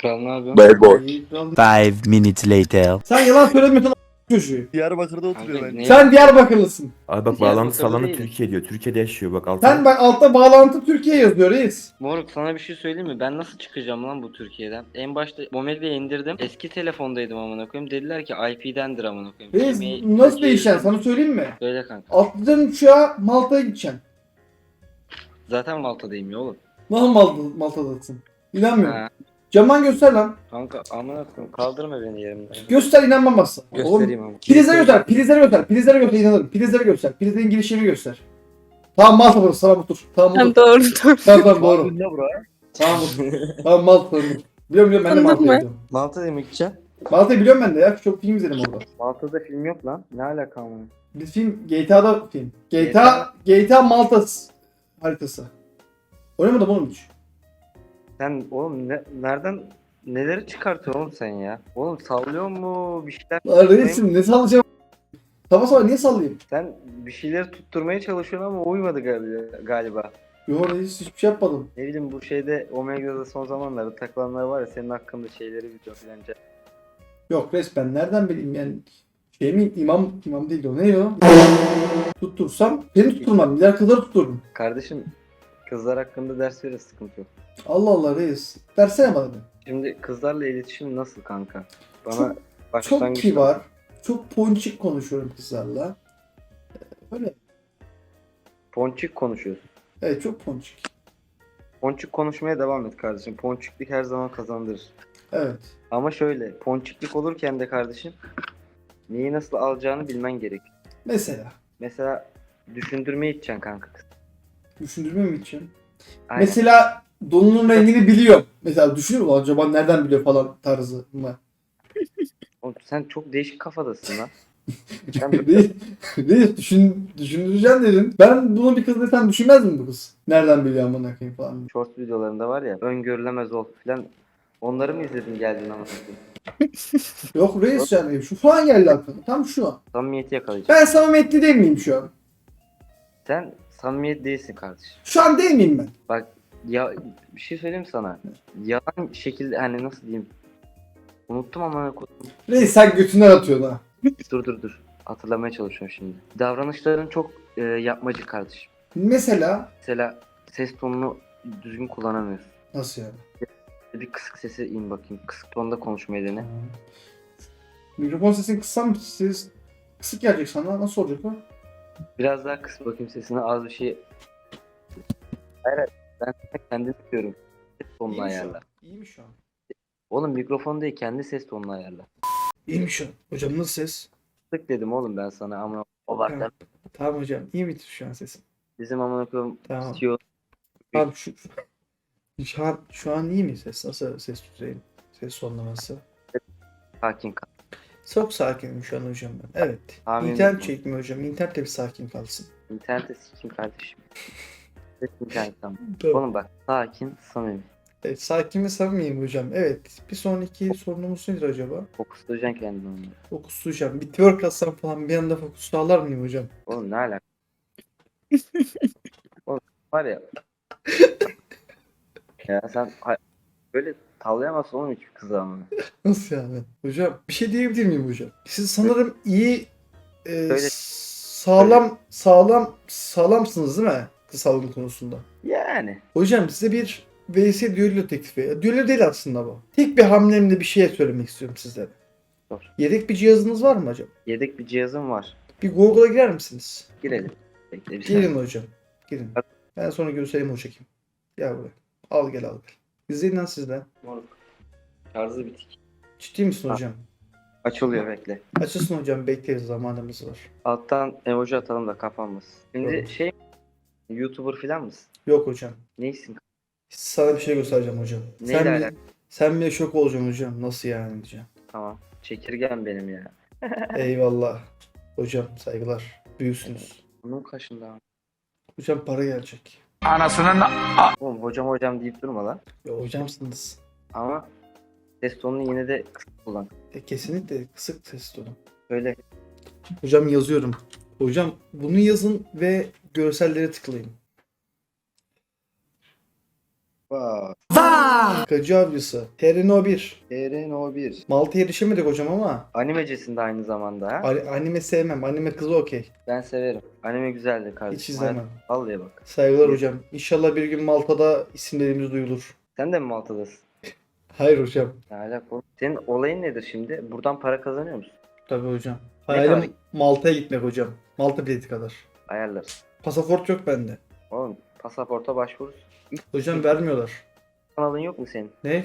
Kral ne yapıyorsun? Bad boy. Five minutes later. Sen yalan söylemiyorsun a- çocuğu. Diyarbakır'da oturuyor Kanka, bence. ne- Sen Diyarbakırlısın. Abi bak Diyarbakır'da bağlantı sağlanı değilim. Türkiye diyor. Türkiye'de yaşıyor bak altına. Sen bak altta bağlantı Türkiye yazıyor reis. Moruk sana bir şey söyleyeyim mi? Ben nasıl çıkacağım lan bu Türkiye'den? En başta Momegli'ye indirdim. Eski telefondaydım amına koyayım. Dediler ki IP'dendir amına koyayım. Reis Gmail- nasıl değişeceksin sana söyleyeyim mi? Söyle kanka. Atlayacaksın uçağa Malta'ya gideceksin. Zaten Malta'dayım ya oğlum. Nasıl Malta, Malta'dasın? İnanmıyorum. Ha. Caman göster lan. Kanka amına koyayım kaldırma beni yerimden. Göster inanmamazsın. Göstereyim ama. Prizleri göster, prizleri göster, prizleri göster inanırım. Prizleri göster, prizlerin girişini göster. Tamam Malta burası, tamam otur. Tamam Tamam otur. doğru doğru. Tamam tamam doğru. Ne bura? Tamam otur. Tamam Malta tamam. Biliyorum biliyorum ben de Malta'ya mı? gidiyorum. Malta'ya mı gideceksin? Malta'yı biliyorum ben de ya. Çok film izledim orada. Malta'da film yok lan. Ne alaka amına? Bir film GTA'da film. GTA GTA Malta s- haritası. Oynamadım oğlum hiç. Sen oğlum ne, nereden neleri çıkartıyorsun oğlum sen ya? Oğlum sallıyor mu bir şeyler? Lan reisim ne sallayacağım? Sabah sabah niye sallayayım? Sen bir şeyleri tutturmaya çalışıyorsun ama uymadı galiba. galiba. Yo reis hiçbir şey yapmadım. Ne bileyim bu şeyde Omega'da son zamanlarda takılanlar var ya senin hakkında şeyleri biliyor filanca. Yok reis ben nereden bileyim yani. Şey mi imam imam değil o ne o? Tuttursam seni tutturmam. Diğer kızları tuttururum. Kardeşim kızlar hakkında ders verir sıkıntı yok. Allah Allah reis. Dersene bana bir. Şimdi kızlarla iletişim nasıl kanka? Bana Çok- Çok başlangıçta kibar. Çok ponçik konuşuyorum kızlarla. Ee, Öyle. ponçik konuşuyorsun. Evet çok ponçik. Ponçik konuşmaya devam et kardeşim. Ponçiklik her zaman kazandırır. Evet. Ama şöyle ponçiklik olurken de kardeşim neyi nasıl alacağını bilmen gerek. Mesela. Mesela düşündürmeye gideceksin kanka kız. Düşündürme mi için? Aynen. Mesela donunun rengini biliyorum. Mesela düşünüyor mu acaba nereden biliyor falan tarzı mı? Oğlum sen çok değişik kafadasın lan. Reis, reis düşün, düşündüreceğim dedin. Ben bunu bir kız desem düşünmez mi bu kız? Nereden biliyor amına koyayım falan. short videolarında var ya öngörülemez ol filan. Onları mı izledin geldin ama? Yok reis yani şu şu an geldi aklıma. Tam şu an. Samimiyeti yakalayacaksın. Ben samimiyetli değil miyim şu an? Sen samimiyet değilsin kardeşim. Şu an değil miyim ben? Bak ya bir şey söyleyeyim sana. Yalan şekilde hani nasıl diyeyim. Unuttum ama Reis sen götünden atıyorsun ha. dur dur dur. Hatırlamaya çalışıyorum şimdi. Davranışların çok e, yapmacı kardeşim. Mesela Mesela ses tonunu düzgün kullanamıyorsun. nasıl yani? Bir kısık sesi in bakayım. Kısık tonda konuşmayı dene. Mikrofon sesini kıssam ses kısık gelecek sana. Nasıl olacak o? Biraz daha kıs bakayım sesini az bir şey. Hayır hayır. Ben kendim diyorum. Ses tonunu İyi mi şu ayarla. an? İyi mi şu an? Oğlum mikrofon değil kendi ses tonunu ayarla. İyi mi şu an? Hocam nasıl ses? Sık dedim oğlum ben sana ama o var Tamam. Tamam hocam. İyi mi şu an sesim? Bizim amına koyayım Tamam. CEO Abi şu, şu an, şu an iyi mi ses? Nasıl ses düzeyim? Ses sonlaması. sakin kal. Çok sakinim şu an hocam ben. Evet. Amin. İnternet çekmiyor hocam. İnternet de bir sakin kalsın. İnternete sikim kardeşim. İnternet tamam. Oğlum bak sakin samimi. Evet, sakin ve samimiyim hocam. Evet. Bir sonraki sorunumuz nedir acaba? Fokuslayacaksın kendini onunla. Fokuslayacağım. Bir twerk atsam falan bir anda fokus sağlar mıyım hocam? Oğlum ne alaka? Oğlum var ya. ya sen böyle tavlayamazsın oğlum hiçbir kızı ama. Nasıl yani? Hocam bir şey diyebilir miyim hocam? Siz sanırım iyi e, Söyle. sağlam sağlam sağlamsınız değil mi? Kız sağlığı konusunda. Yani. Hocam size bir VS düello teklifi. Düello değil aslında bu. Tek bir hamlemle bir şey söylemek istiyorum sizlere. Sor. Yedek bir cihazınız var mı hocam? Yedek bir cihazım var. Bir Google'a girer misiniz? Girelim. Bekle bir Girin hocam. Girin. Ben sonra göstereyim o çekim. Gel buraya. Al gel al gel. İzleyin lan siz de. Moruk. Şarjı bitik. Ciddi misin Ha. hocam? Açılıyor bekle. Açılsın hocam bekleriz zamanımız var. Alttan emoji atalım da kapanmasın. Şimdi Tamam. şey YouTuber falan mısın? Yok hocam. Neysin? Sana bir şey göstereceğim hocam. Neyle sen, alakalı? bile, sen bile şok olacaksın hocam. Nasıl yani diyeceğim. Tamam. Çekirgen benim ya. Eyvallah. Hocam saygılar. Büyüksünüz. Bunun kaşında. Hocam para gelecek. Oğlum hocam hocam deyip durma lan. Ya hocamsınız. Ama ses tonunu yine de kısık kullan. E, kesinlikle kısık ses tonu. Öyle. Hocam yazıyorum. Hocam bunu yazın ve görsellere tıklayın. Vay. Five Gacı avcısı. TRNO 1. Eren o bir. Malta'ya erişemedik hocam ama. Animecesinde aynı zamanda ha. a- Anime sevmem. Anime kızı okey. Ben severim. Anime güzeldi kardeşim. Hiç izlemem. Vallahi bak. Saygılar hocam. İnşallah bir gün Malta'da isimlerimiz duyulur. Sen de mi Malta'dasın? Hayır hocam. Ne alaka oğlum? Senin olayın nedir şimdi? Buradan para kazanıyor musun? Tabii hocam. Hayalim? Malta'ya gitmek hocam. Malta bileti kadar. Ayarlarız. Pasaport yok bende. Oğlum pasaporta başvururuz. Hocam vermiyorlar. Kanalın yok mu senin? Ne?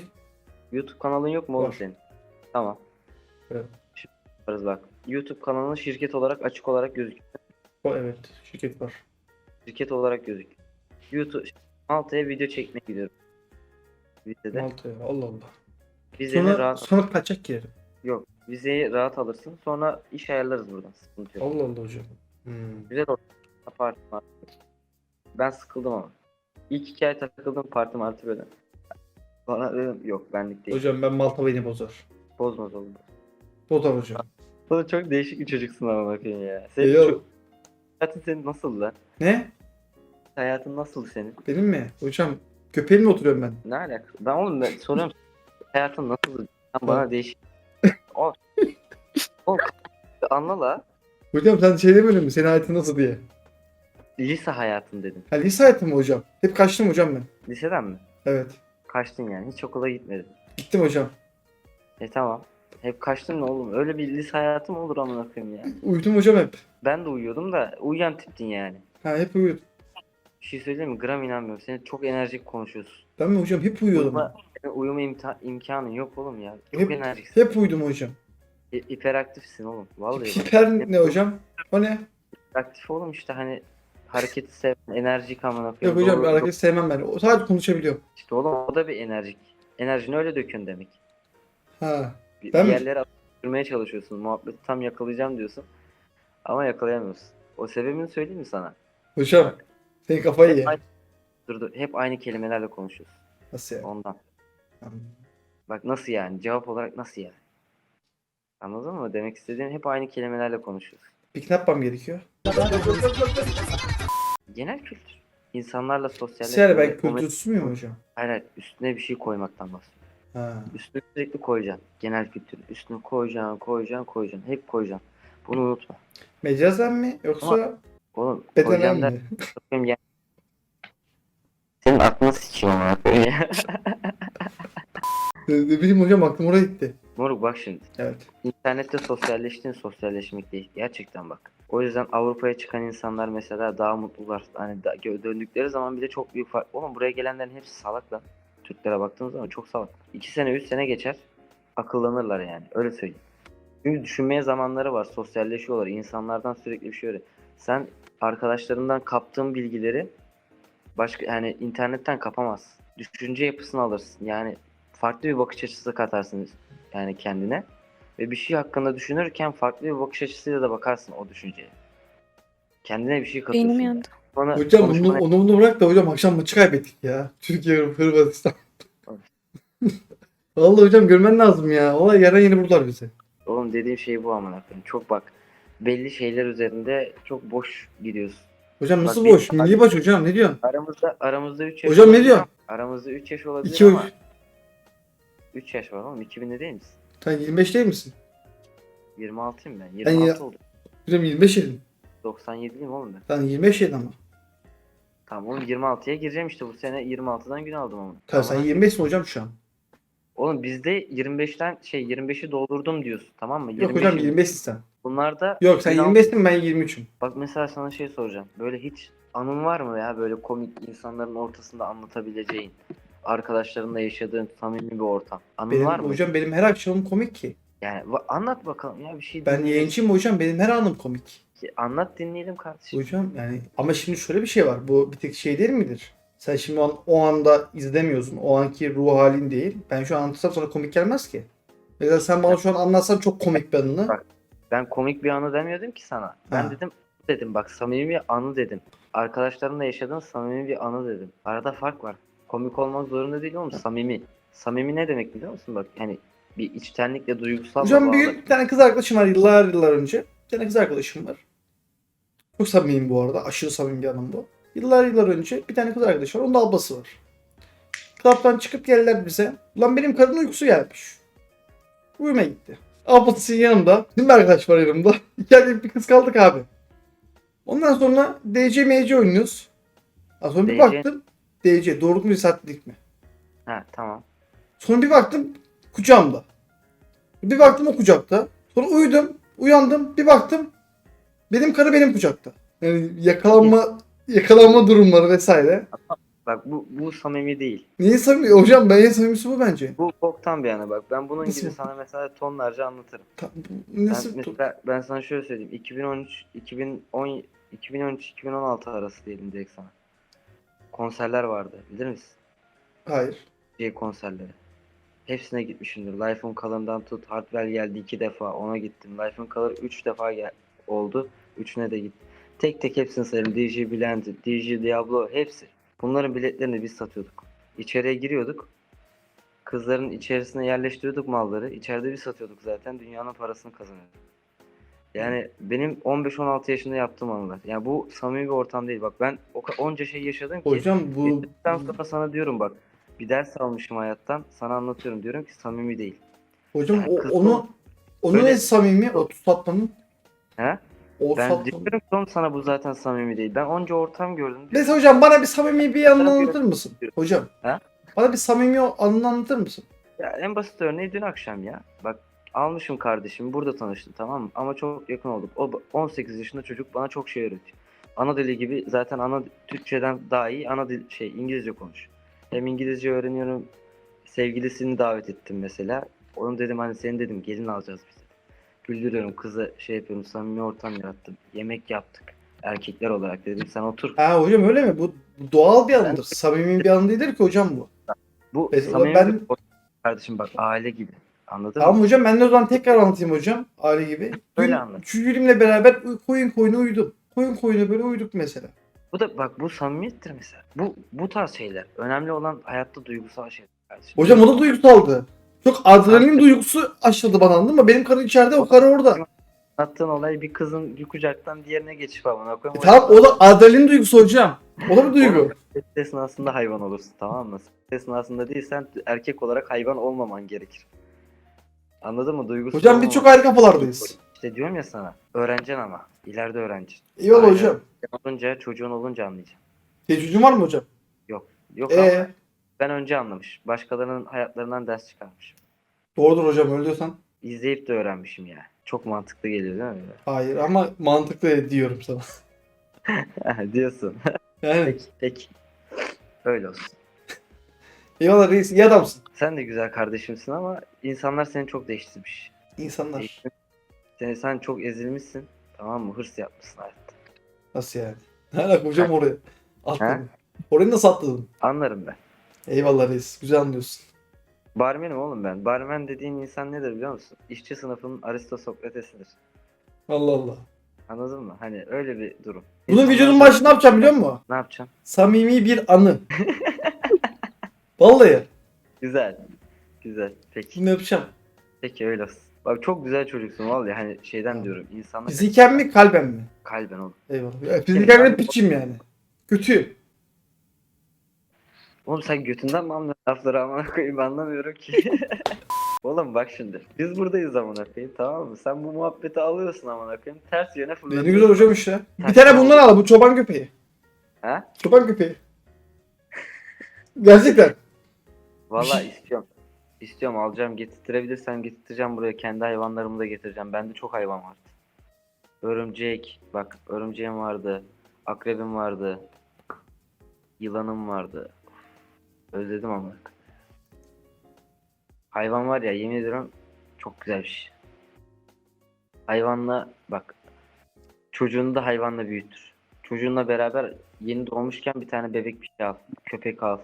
YouTube kanalın yok mu oğlum Var. senin? Tamam. Evet. Şimdi yaparız bak. YouTube kanalın şirket olarak açık olarak gözüküyor. O evet. Şirket var. Şirket olarak gözüküyor. YouTube Malta'ya video çekmeye gidiyorum. Vizede. Malta'ya. Allah Allah. Vizeni Sonra, rahat sonra kaçak girerim. yok. Vizeyi rahat alırsın. Sonra iş ayarlarız buradan. Sıkıntı yok. Allah Allah hocam. Hmm. Güzel oldu. Parti martı. Ben sıkıldım ama. İlk iki ay takıldım parti martı böyle. Bana dedim yok benlik değil. Hocam ben Malta beni bozar. Bozmaz oğlum. Bozar hocam. Oğlum çok değişik bir çocuksun ama bakayım ya. Senin Yok. çok... Hayatın senin nasıl lan? Ne? Hayatın nasıl senin? Benim mi? Hocam köpeğimle oturuyorum ben. Ne alaka? Ben oğlum ben soruyorum. hayatın nasıl? Sen bana değişik. O. Oğlum anla la. Hocam sen şey demiyor musun? Senin hayatın nasıl diye. Lise hayatın dedin. Ha lise hayatım mı hocam? Hep kaçtım hocam ben. Liseden mi? Evet. Kaçtın yani. Hiç okula gitmedin. Gittim hocam. E tamam. Hep kaçtın ne oğlum? Öyle bir lise hayatı mı olur amına koyayım ya? Uyudum hocam hep. Ben de uyuyordum da uyuyan tiptin yani. Ha hep uyudum. Bir şey söyleyeyim mi? Gram inanmıyorum. Sen çok enerjik konuşuyorsun. Ben mi hocam hep uyuyordum. Uyuma, uyuma imta- imkanın yok oğlum ya. Çok Hep- enerjiksin. Hep uyudum hocam. Hi- hiperaktifsin oğlum. Vallahi. Hiper ne hocam? O ne? Hiperaktif oğlum işte hani hareketi seven, enerjik amına Yok koyayım. hocam Doğru- bir hareket sevmem ben. O sadece konuşabiliyorum. İşte oğlum o da bir enerjik. Enerjini öyle dökün demek. Ha. Bir, Ben bir mi? yerlere sürmeye çalışıyorsun. Muhabbeti tam yakalayacağım diyorsun. Ama yakalayamıyorsun. O sebebini söyleyeyim mi sana? Hocam. Senin kafayı Hep ye. aynı, dur dur. Hep aynı kelimelerle konuşuyorsun. Nasıl yani? Ondan. Bak nasıl yani? Cevap olarak nasıl yani? Anladın mı? Demek istediğim hep aynı kelimelerle konuşuyorsun. Peki ne yapmam gerekiyor? Genel kültür. İnsanlarla sosyalleşme. Yani ben ve komedi- kültürsüz müyüm hocam? Hayır, hayır. Üstüne bir şey koymaktan bahsediyorum. Ha. Üstüne sürekli koyacaksın. Genel kültür. Üstüne koyacaksın, koyacaksın, koyacaksın. Hep koyacaksın. Bunu unutma. Mecazen mi yoksa Oğlum bedenen mi? bakayım ya. Senin aklını sikeyim ama ne bileyim hocam aklım oraya gitti. Moruk bak şimdi. Evet. İnternette sosyalleştiğin sosyalleşmek değil. Gerçekten bak. O yüzden Avrupa'ya çıkan insanlar mesela daha mutlular. Hani da, döndükleri zaman bile çok büyük fark. Oğlum buraya gelenlerin hepsi salak lan. Türklere baktığınız zaman çok salak. 2 sene 3 sene geçer. Akıllanırlar yani. Öyle söyleyeyim. Çünkü düşünmeye zamanları var. Sosyalleşiyorlar. İnsanlardan sürekli bir şey öğren. Sen arkadaşlarından kaptığın bilgileri başka yani internetten kapamazsın. Düşünce yapısını alırsın. Yani farklı bir bakış açısı katarsın yani kendine. Ve bir şey hakkında düşünürken farklı bir bakış açısıyla da bakarsın o düşünceye. Kendine bir şey katıyorsun. Beynim yani. yandı. Bana Hocam onu, onu bunu bırak da hocam akşam maçı kaybettik ya. Türkiye Hırvatistan. Vallahi hocam görmen lazım ya. Olay yarın yeni buldular bizi. Oğlum dediğim şey bu amına koyayım. Çok bak belli şeyler üzerinde çok boş gidiyorsun. Hocam nasıl Bak, boş? Milli baş hocam ne diyorsun? Aramızda aramızda 3 yaş Hocam ne olabilir diyor? ama- Aramızda 3 yaş olabilir İki ama uç. 3 yaş var oğlum. 2000'de değil misin? Sen 25 değil misin? 26'yım ben. Ben 26 ya- oldum. Hocam 25 yedin. 97'liyim oğlum ben. Sen 25 yedin ama. Tamam oğlum 26'ya gireceğim işte bu sene 26'dan gün aldım ama. Tabii sen 25'sin hocam şu an. Oğlum bizde 25'ten şey 25'i doldurdum diyorsun tamam mı? Yok hocam 25'i 25'sin sen. Bunlarda Yok sen gün al- 25'sin ben 23'üm. Bak mesela sana şey soracağım. Böyle hiç anın var mı ya böyle komik insanların ortasında anlatabileceğin, arkadaşlarınla yaşadığın samimi bir ortam. Anın Benim, var mı? hocam benim her akşamım komik ki. Yani anlat bakalım ya bir şey Ben yayıncıyım hocam benim her anım komik. Anlat dinleyelim kardeşim. Hocam yani ama şimdi şöyle bir şey var. Bu bir tek şey değil midir? Sen şimdi o, an- o anda izlemiyorsun. O anki ruh halin değil. Ben şu an anlatsam sana komik gelmez ki. Mesela sen bana şu an anlatsan çok komik bir anını. Bak. Ben komik bir anı demiyordum ki sana. Ben Ha. dedim dedim bak samimi bir anı dedim. Arkadaşlarınla yaşadığın samimi bir anı dedim. Arada fark var. Komik olmak zorunda değil oğlum samimi. Samimi ne demek biliyor musun bak hani bir içtenlikle duygusal Hocam bir, bir tane kız arkadaşım var yıllar yıllar önce. Bir tane kız arkadaşım var. Çok samimiyim bu arada. Aşırı samimi bir anım bu. Yıllar yıllar önce bir tane kız arkadaşım var. Onun da ablası var. Club'dan çıkıp geldiler bize. Ulan benim karının uykusu gelmiş. Uyuma gitti. Ablasının yanımda. Bizim arkadaş var yanımda. İki erkek bir kız kaldık abi. Ondan sonra DC MC oynuyoruz. Az sonra bir DC? baktım. DC doğruluk mu cesaretlilik mi? Ha tamam. Sonra bir baktım kucağımda. Bir baktım o kucakta. Sonra uyudum. Uyandım. Bir baktım benim karı benim kucakta. Yani yakalanma yakalanma durumları vesaire. Bak bu bu samimi değil. Niye samimi? Hocam ben en samimisi bu bence. Bu boktan bir yana bak. Ben bunun Nasıl gibi sana mesela tonlarca anlatırım. Ta- bu Ben nasıl? mesela ben sana şöyle söyleyeyim. 2013 2010 2013 2016 arası diyelim direkt sana. Konserler vardı. Bilir misin? Hayır. Şey konserleri. Hepsine gitmişimdir. Life'ın Color'ından tut. Hardwell geldi iki defa. Ona gittim. Life'ın Color üç defa gel oldu. Üçüne de gittim. Tek tek hepsini sayarım. DJ Blend, DJ Diablo hepsi. Bunların biletlerini biz satıyorduk. İçeriye giriyorduk. Kızların içerisine yerleştiriyorduk malları. İçeride biz satıyorduk zaten. Dünyanın parasını kazanıyorduk. Yani benim 15-16 yaşında yaptığım anılar. Yani bu samimi bir ortam değil. Bak ben o onca şey yaşadım ki. Hocam bu sonra sana diyorum bak. Bir ders almışım hayattan. Sana anlatıyorum. Diyorum ki samimi değil. hocam Yani o, kız onu onu ne samimi? O satmanın He? o Ben satmanın. diyorum oğlum sana bu zaten samimi değil. Ben onca ortam gördüm. Mesela hocam bana bir samimi bir anını anlatır mısın? Hocam. Ha? Bana bir samimi anını anlatır mısın? Ya en basit örneği dün akşam ya. Bak almışım kardeşimi burada tanıştım tamam mı? Ama çok yakın olduk. O 18 yaşında çocuk bana çok şey öğretiyor. Ana dili gibi zaten ana Türkçeden daha iyi ana dil şey İngilizce konuş. Hem İngilizce öğreniyorum. Sevgilisini davet ettim mesela. Onu dedim hani seni dedim gelin alacağız biz dedim. Güldürüyorum kızı şey yapıyorum samimi ortam yarattım. Yemek yaptık. Erkekler olarak dedim sen otur. Ha hocam öyle mi? Bu, doğal bir anıdır. Samimi bir anı değildir ki hocam bu. Bu Mesela samimi ben- kardeşim bak aile gibi. Anladın Tamam mı? hocam ben de o zaman tekrar anlatayım hocam. Aile gibi. Öyle anlat. Çügülümle beraber koyun koyuna uyudum. Koyun koyuna böyle uyuduk mesela. Bu da bak bu samimiyettir mesela. Bu bu tarz şeyler. Önemli olan hayatta duygusal şeyler. Hocam o da duygusaldı. Çok adrenalin duygusu aşıldı bana anladın mı? Benim karı içeride o karı orada. Anlattığın olay bir kızın bir kucaktan diğerine geçip amına E koyayım. tamam o da adrenalin duygusu hocam. O da bir duygu. Esnasında hayvan olursun tamam mı? Esnasında değilsen erkek olarak hayvan olmaman gerekir. Anladın mı? Duygusal Hocam biz çok ayrı kafalardayız. İşte diyorum ya sana. Öğreneceksin ama. İleride öğreneceksin. Eyvallah Aynen. hocam. Olunca çocuğun olunca anlayacaksın. Tecrübün var mı hocam? Yok ama Ee, ben önce anlamış. Başkalarının hayatlarından ders çıkarmış. doğrudur hocam öyle diyorsan. İzleyip de öğrenmişim yani. Çok mantıklı geliyor değil mi? Hayır ama mantıklı diyorum sana. Diyorsun. Yani peki. Öyle olsun. Eyvallah reis iyi adamsın. Sen de güzel kardeşimsin ama insanlar seni çok değiştirmiş. İnsanlar. Seni, sen çok ezilmişsin. Tamam mı? Hırs yapmışsın hayatta. Nasıl yani? Ne alaka hocam oraya? Atladın. Orayı nasıl atladın? Anlarım ben. Eyvallah reis. Güzel anlıyorsun. Barmenim oğlum ben. Barmen dediğin insan nedir biliyor musun? İşçi sınıfının Aristo Sokrates'idir. Allah Allah. Anladın mı? Hani öyle bir durum. Bunun videonun başında ne yapacağım biliyor musun? Ne yapacaksın? Samimi bir anı. Vallahi. Güzel. Güzel. Peki. Bunu yapacağım. Peki öyle olsun. Bak çok güzel çocuksun vallahi hani şeyden diyorum. İnsanlar Fiziken mi kalben mi? kalben oğlum. Eyvallah. Ya, Fiziken de piçim yani. Kötüyüm. Oğlum sen götünden mi anlıyorsun lafları amına koyayım anlamıyorum ki. Oğlum bak şimdi. Biz buradayız amına koyayım tamam mı? Sen bu muhabbeti alıyorsun amına koyayım. Ters yöne Ne fırlatıyorsun. güzel hocam işte. Bir tane bundan al. Bu çoban köpeği. Ha? Çoban köpeği. Gerçekten. Vallahi istiyorum. İstiyorum alacağım getirtirebilirsem getireceğim buraya kendi hayvanlarımı da getireceğim. Bende çok hayvan vardı. Örümcek, bak örümceğim vardı. Akrebim vardı. Yılanım vardı. Özledim ama. Hayvan var ya yemin ediyorum çok güzel bir şey. Hayvanla bak çocuğunu da hayvanla büyütür. Çocuğunla beraber yeni doğmuşken bir tane bebek bir şey al. Köpek al.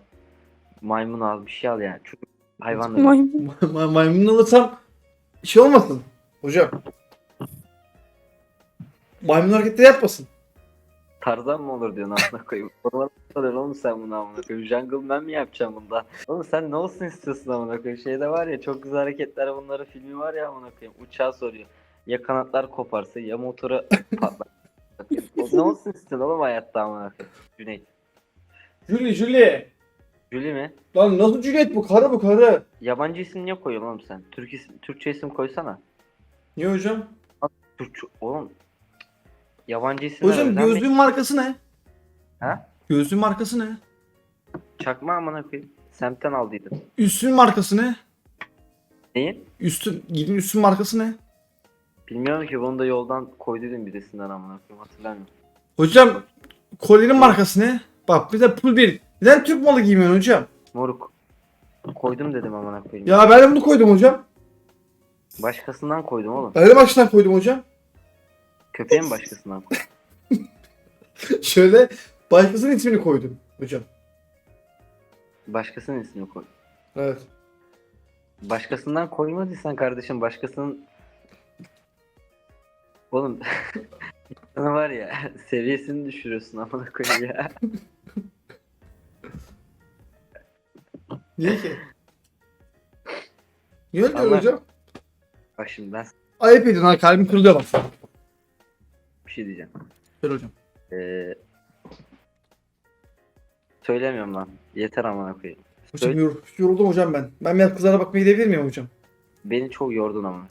Maymun al bir şey al yani. Çocuk büyütür. Maymun. Ma- maymun alırsam şey olmasın. Hocam. Maymun hareketleri yapmasın. Tarzan mı olur diyorsun amına koyayım. Oralara soruyorsun oğlum sen bunu amına koyayım. Jungle man mi yapacağım bunda? Oğlum sen ne olsun istiyorsun amına koyayım? Şeyde var ya çok güzel hareketler bunların filmi var ya amına koyayım. Uçağı soruyor. Ya kanatlar koparsa ya motoru patlar. Ne olsun istiyorsun oğlum hayatta amına koyayım? Cüneyt. Julie Julie. Julie mi? Lan nasıl Juliet bu? Karı bu karı. Yabancı isim niye koyuyorsun oğlum sen? Türk isim, Türkçe isim koysana. Niye hocam? Türkçe oğlum. Yabancı isimler Hocam gözlüğün markası ne? Ha? Gözlüğün markası ne? Çakma amına koyayım. Semtten aldıydım. Üstün markası ne? Neyin? Üstün, giydiğin üstün markası ne? Bilmiyorum ki bunu da yoldan koyduydum birisinden amına koyayım hatırlamıyorum. Hocam kolyenin markası ne? Bak bir de pul bir. Neden Türk malı giymiyorsun hocam? Moruk. Koydum dedim amına koyayım. Ya ben de bunu koydum hocam. Başkasından koydum oğlum. Ben de baştan koydum hocam. Köpeğin başkasından koydum. Şöyle başkasının ismini koydum hocam. Başkasının ismini koy. Evet. Başkasından koymadıysan kardeşim başkasının Oğlum sana var ya seviyesini düşürüyorsun amına koyayım ya. Niye ki? Niye öyle hocam? Bak şimdi ben Ayıp ediyorsun ha kalbim kırılıyor bak. bir şey diyeceğim. Söyle hocam. Ee, söylemiyorum lan. Yeter amına koyayım. Hocam Söyle- yor, yoruldum hocam ben. Ben biraz kızlara bakmaya gidebilir miyim hocam? Beni çok yordun ama.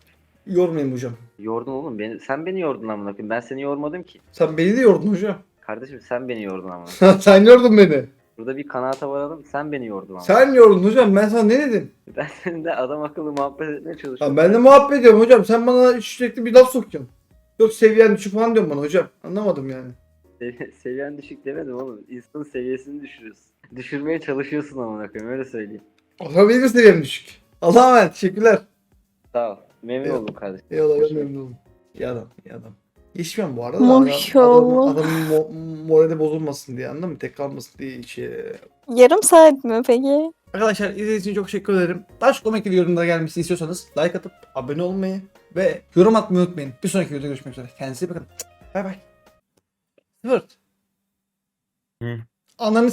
Yormayayım hocam. Yordun oğlum beni. Sen beni yordun amına koyayım. Ben seni yormadım ki. Sen beni de yordun hocam. Kardeşim sen beni yordun amına. Sen yordun beni. Burada bir kanaata varalım. Sen beni yordun ama. Sen yordun hocam. Ben sana ne dedim? Ben seninle adam akıllı muhabbet etmeye Ya çalışıyorum. ben de muhabbet ediyorum hocam. Sen bana sürekli bir laf sokuyorsun. Yok seviyen düşük falan diyorsun bana hocam. Anlamadım yani. Sevi- Seviyen düşük demedim oğlum. İnsanın seviyesini düşürüyorsun. Düşürmeye çalışıyorsun amına koyayım öyle söyleyeyim. O zaman benim de seviyem düşük. Allah'a emanet. Teşekkürler. Sağ ol. Memnun Eyvallah. oldum kardeşim. Eyvallah ben memnun oldum. İyi adam. iyi adam. Geçmiyorum bu arada. da Maşallah. Adamın, adamın mo- morali bozulmasın diye anladın mı? Tek kalmasın diye şey. Yarım saat mi peki? Arkadaşlar izlediğiniz için çok teşekkür ederim. Daha çok komik video yorumlara gelmesini istiyorsanız like atıp abone olmayı ve yorum atmayı unutmayın. Bir sonraki videoda görüşmek üzere. Kendinize iyi bakın. Bay bay. Sıfır. Hı. Ananı